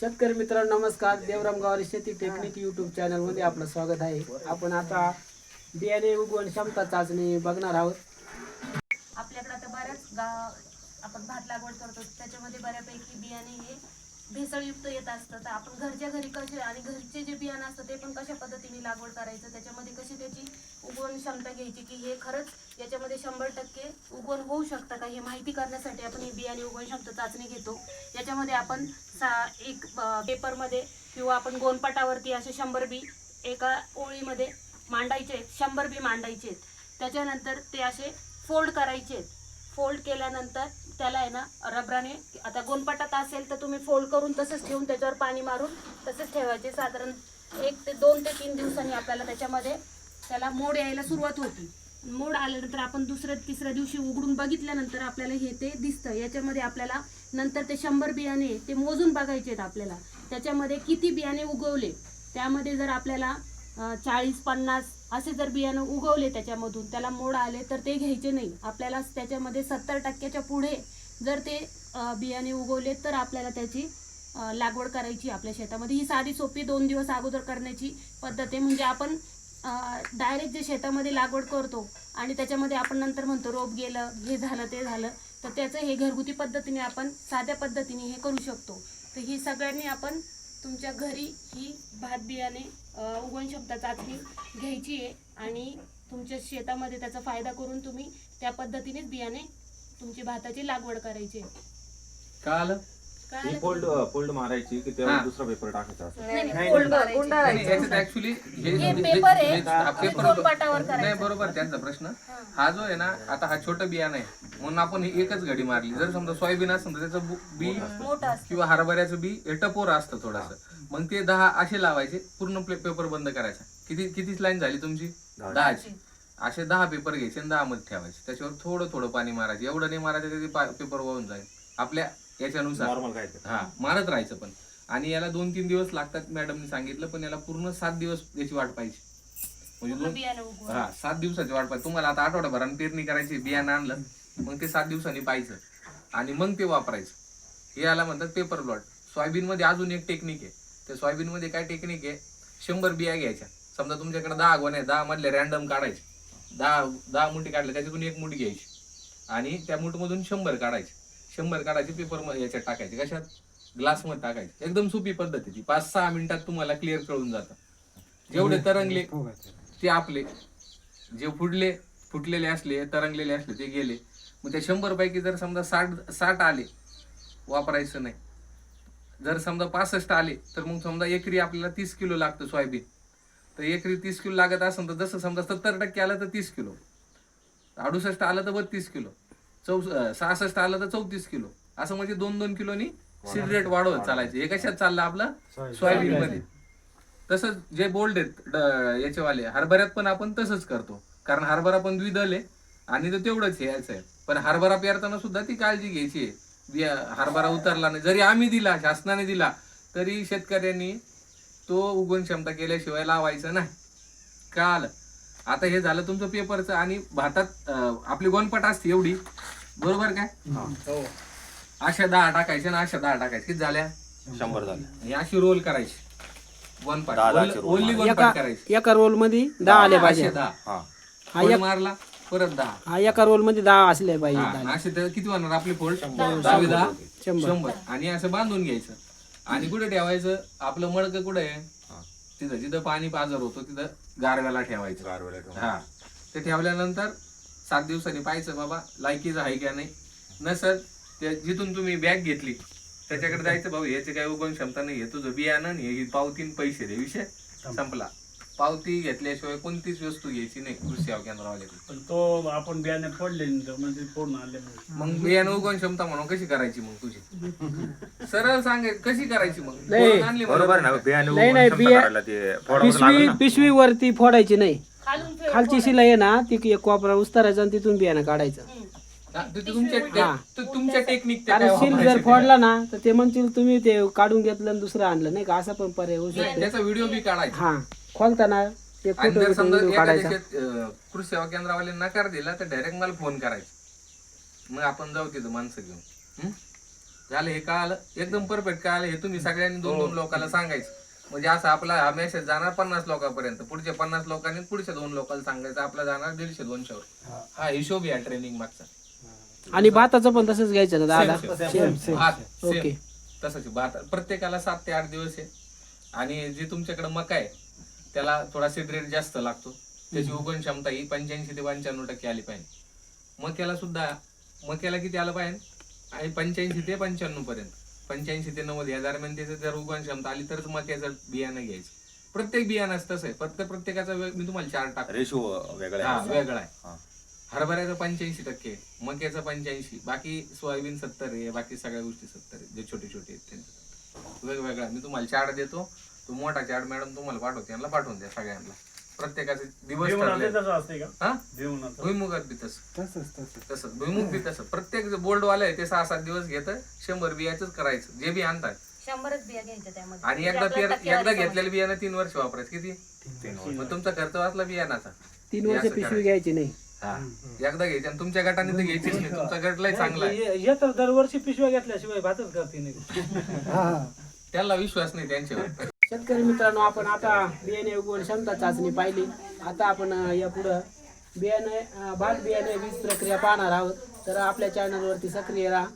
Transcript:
शेतकरी मित्रांनो नमस्कार. देवराम गावारी शेती टेक्निक युट्यूब चॅनलमध्ये आपलं स्वागत आहे. आपण आता बियाणे उगवण क्षमता चाचणी बघणार आहोत. आपल्याकडे आता बऱ्याच गाव आपण भात लागवड करतो. त्याच्यामध्ये बऱ्यापैकी बियाणे हे भेसळयुक्त येत असतं. तर आपण घरच्या घरी कसे आणि घरचे जे बियाणं असतं ते पण कशा पद्धतीने लागवड करायचं? त्याच्यामध्ये कशी त्याची उगवण क्षमता घ्यायची? की हे खरंच याच्यामध्ये शंभर टक्के उगवण होऊ शकतं का? हे माहिती करण्यासाठी आपण हे बियाणे उगवण क्षमता चाचणी घेतो. याच्यामध्ये आपण सा एक पेपरमध्ये किंवा आपण गोनपाटावरती असे शंभर बी एका ओळीमध्ये मांडायचे आहेत. शंभर बी मांडायचे आहेत. त्याच्यानंतर ते असे फोल्ड करायचे आहेत. फोल्ड केल्यानंतर त्याला आहे ना रबराने आता गोनपाटात असेल तर तुम्ही फोल्ड करून तसंच ठेवून त्याच्यावर पाणी मारून तसंच ठेवायचे. साधारण एक ते दोन ते तीन दिवसांनी आपल्याला त्याच्यामध्ये त्याला मोड यायला सुरुवात होती. मोड आल्यानंतर आपण दुसऱ्या तिसऱ्या दिवशी उघडून बघितल्यानंतर आपल्याला हे ते दिसतं. याच्यामध्ये आपल्याला नंतर ते शंभर बियाणे ते मोजून बघायचे आहेत आपल्याला. त्याच्यामध्ये किती बियाणे उगवले? त्यामध्ये जर आपल्याला चाळीस पन्नास असे जर बियाणं उगवले त्याच्यामधून त्याला मोड आले तर ते घ्यायचे नाही. आपल्याला त्याच्यामध्ये सत्तर टक्क्याच्या पुढे जर ते बियाणे उगवले तर आपल्याला त्याची लागवड करायची आपल्या शेतामध्ये. ही साधी सोपी दोन दिवस अगोदर करण्याची पद्धत आहे. म्हणजे आपण डायरेक्ट जे शेतामध्ये लागवड करतो आणि त्याच्यामध्ये आपण नंतर म्हणतो रोप गेलं हे झालं ते झालं तर त्याचं हे घरगुती पद्धतीने आपण साध्या पद्धतीने हे करू शकतो. तर ही सगळ्यांनी आपण तुमच्या घरी ही भात बियाणे उगवण क्षमता चाचणी घ्यायची आहे आणि तुमच्या शेतामध्ये त्याचा फायदा करून तुम्ही त्या पद्धतीनेच बियाणे तुमची भाताची लागवड करायची आहे. का आलं ही? फोल्ड फोल्ड मारायची की तेव्हा हा. दुसरा पेपर टाकायचा असं. नाही, ऍक्च्युली हे पेपर आहे. बरोबर त्यांचा प्रश्न. हा. हा जो आहे ना आता हा छोटा बियाणं आहे. म्हणून आपण ही एकच घडी मारली. जर समजा सोयाबीन असेल तर त्याचं बु- बी मोठं असतं. किंवा हरभऱ्याचं बी हे टपोर असतं थोडस. मग ते दहा असे लावायचे पूर्ण पेपर बंद करायचा. किती कितीच लाईन झाली तुमची? दहा. दहाची. असे दहा पेपर घ्यायचे आणि दहा मध्ये ठेवायचे. त्याच्यावर थोडं थोडं पाणी मारायचं. एवढं नाही मारायचं ते पेपर वाहून जाईल. आपल्या याच्यानुसार. नॉर्मल काय ते. हा मारत राहायचं पण. आणि याला दोन तीन दिवस लागतात मॅडमने सांगितलं पण याला पूर्ण सात दिवस याची वाट पाहिजे. म्हणजे पूर्ण दोन बियाणं हा सात दिवसाची वाट पाहिजे. तुम्हाला आता आठवड्याभराने पेरणी करायची बियाणं आणलं मग ते सात दिवसांनी पाहायचं. आणि मग ते वापरायचं. हे याला म्हणतात पेपर प्लॉट सोयाबीन मध्ये अजून एक टेक्निक आहे. त्या सोयाबीन मध्ये काय टेक्निक आहे? शंभर बिया घ्यायच्या. समजा तुमच्याकडे दहा गोण्या आहे, दहा मधले रॅन्डम काढायचे. दहा दहा मुठी काढल्या त्याच्यातून एक मुठी घ्यायची. आणि त्या मुठमधून शंभर काढायचे. शंभर काढायचे पेपर याच्यात टाकायचे. कशात? ग्लासमध्ये टाकायचे. एकदम सोपी पद्धत आहे ती पाच सहा मिनिटात तुम्हाला क्लिअर कळून जातं. जेवढे तरंगले ते आपले. जे फुडले फुटलेले असले तरंगलेले असले ते गेले. मग त्या शंभर पैकी जर समजा साठ साठ आले वापरायचं नाही. जर समजा पासष्ट आले तर मग समजा एकरी आपल्याला तीस किलो लागतं सोयाबीन. तर एकरी तीस किलो लागत असेल तर जसं समजा सत्तर टक्के आलं तर तीस किलो. अडुसष्ट आलं तर बत्तीस किलो. चौ सहासष्ट आलं तर चौतीस किलो. असं म्हणजे दोन दोन किलोनी सीड रेट वाढवत चालायचे. हे कशात चाललं आपलं सोयाबीन. मध्ये तसंच जे बोल्ड आहेत याचेवाले हरभऱ्यात पण आपण तसंच करतो. कारण हरभरा पण द्विदल आहे आणि तो तेवढंच यायचं आहे. पण हरभरा पेरताना सुद्धा ती काळजी घ्यायची आहे. हरभरा उतरला नाही. जरी आम्ही दिला शासनाने दिला तरी शेतकऱ्यांनी तो उगवण क्षमता केल्याशिवाय लावायचं नाही. कळालं आता हे झालं तुमचं पेपरचं आणि भातात अं, आपली गोनपट असते एवढी. बरोबर काय अशा दहा टाकायच्या ना अशा दहा टाकायच्या किती झाल्या? शंभर झाले. आणि अशी रोल करायची. दहा दहाचे roll ओनली एका गोनपाट करायची. एका रोलमध्ये दहा आले पाहिजे. असे दहा. हा. हा एक मारला परत दहा. हा एका रोलमध्ये दहा असले पाहिजे हा. असे तर किती होणार? आपले फोल्ड दहावी दहा शंभर. शंभर. आणि असं बांधून घ्यायचं. आणि कुठे ठेवायचं? आपलं मडकं कुठे आहे? हा. तिथं जिथं पाणी पाजर होतो तिथं गारव्याला ठेवायचं. गारवेला ठेवून. हा. ते ठेवल्यानंतर सात दिवसांनी पाहायचं बाबा लायकीचं आहे का नाही. नसत ते जिथून तुम्ही बॅग घेतली त्याच्याकडे जायचं भाऊ याची काही उगवण क्षमता नाही आहे. तुझं बियाणं नाही ही पावती आणि पैसे दे विषय संपला. पावती घेतल्याशिवाय कोणतीच वस्तू घ्यायची नाही कृषी सेवा केंद्रावाले पण तो आपण बियाणे तर म्हणजे पूर्ण आले मग बियाणं उगवण क्षमता म्हणून कशी करायची मग तुझी? सरळ सांगे कशी करायची मग? नाही. आणली. बरोबर आहे ना बियाणे नाही, उगवून नाही, क्षमता बिया- करायला ते फोडावं पिशवी ना. पिशवी वरती फोडायची नाही. खालून फेड खालची शिलाई आहे ना ती एक कोपरा उस्तारायचा आणि तिथून बियाणं काढायचं. हा, ते तुमच्या हा. ते तुमच्या टेक्निक कारण सील जर फोडला ना तर ते म्हणतील तुम्ही ते काढून घेतलं आणि दुसरं आणलं. नाही का? असा पण पर्याय होऊ शकतो. त्याचा व्हिडिओ बी काढायचा. हा. खोलताना ते आणि फोटो जर समजा व्हिडिओ एखाद्या काढायचा. शेत- अं, कृषी सेवा केंद्रावाले नकार दिला तर डायरेक्ट मला फोन करायचा. मग आपण जाऊ तिथं माणसं घेऊन. हं? झालं हे कळालं एकदम परफेक्ट कळालं हे तुम्ही सगळ्यांनी दोन दोन लोकांना सांगायचं. म्हणजे असं आपला हा मेसेज जाणार पन्नास लोकांपर्यंत. पुढच्या पन्नास लोकांनी पुढच्या दोन लोकांना सांगायचं आपला जाणार दीडशे दोनशेवर. हा. हिशोब या ट्रेनिंग मागचा. आणि भाताचं पण तसंच घ्यायचं का दादा. भात ओके तसंच भात. प्रत्येकाला सात ते आठ दिवस आहे. आणि जे तुमच्याकडे मका आहे त्याला थोडा सीड रेट जास्त लागतो. त्याची उगवण क्षमता ही पंच्याऐंशी ते पंच्याण्णव टक्के आली पाहिजे. मक्याला सुद्धा मक्याला किती आलं पाहिजे? आणि पंच्याऐंशी ते पंच्याण्णव पर्यंत. पंच्याऐंशी ते नव्वद या दरम्यान त्याचं जर उगवण क्षमता आली तरच मक्याचं बियाणं घ्यायचं. प्रत्येक बियाणं तसं आहे. फक्त प्रत्येकाचा वे- मी तुम्हाला चार टाकतो. रेशो वेगळा हा आहे वेगळा आहे. हरभऱ्याचं पंच्याऐंशी टक्के मक्याचं पंच्याऐंशी बाकी सोयाबीन सत्तर आहे बाकी सगळ्या गोष्टी सत्तर आहे जे छोटे छोटे आहेत त्यांचं. वेगवेगळा मी तुम्हाला चार्ट देतो. तो मोठा चार्ट मॅडम तुम्हाला पाठवते यांना पाठवून द्या सगळ्यांना. प्रत्येकाचे दिवस ठरले. हा? भुईमुगात बी तसं. तसं भुईमुग बी तसं. प्रत्येक बोल्ड वाले आहे ते सहा सात दिवस घेत शंभर बियाच करायचं. जे बी आणतात. शंभरच बिया घ्यायच्या त्यामध्ये. आणि एकदा पेर एकदा. घेतलेलं बियाणं तीन वर्ष वापरायचं. किती? मग तुमचा खर्च वाचला बियाणाचा. तीन वर्ष असं पिशवी करायचं. घ्यायची नाही. हा. एकदा घ्यायची आणि तुमच्या गटाने तर घ्यायचीच नाही. तुमचा गट लय चांगला आहे. दरवर्षी पिशव्या घेतल्याशिवाय भातच करते नाही. त्याला विश्वास नाही त्यांच्यावर. शेतकरी मित्रांनो आपण आता बियाणे उगवण क्षमता चाचणी पाहिली. आता आपण यापुढं या पुढं बियाणे भात बियाणे वीज प्रक्रिया पाहणार आहोत. तर आपल्या चॅनलवरती सक्रिय राहा.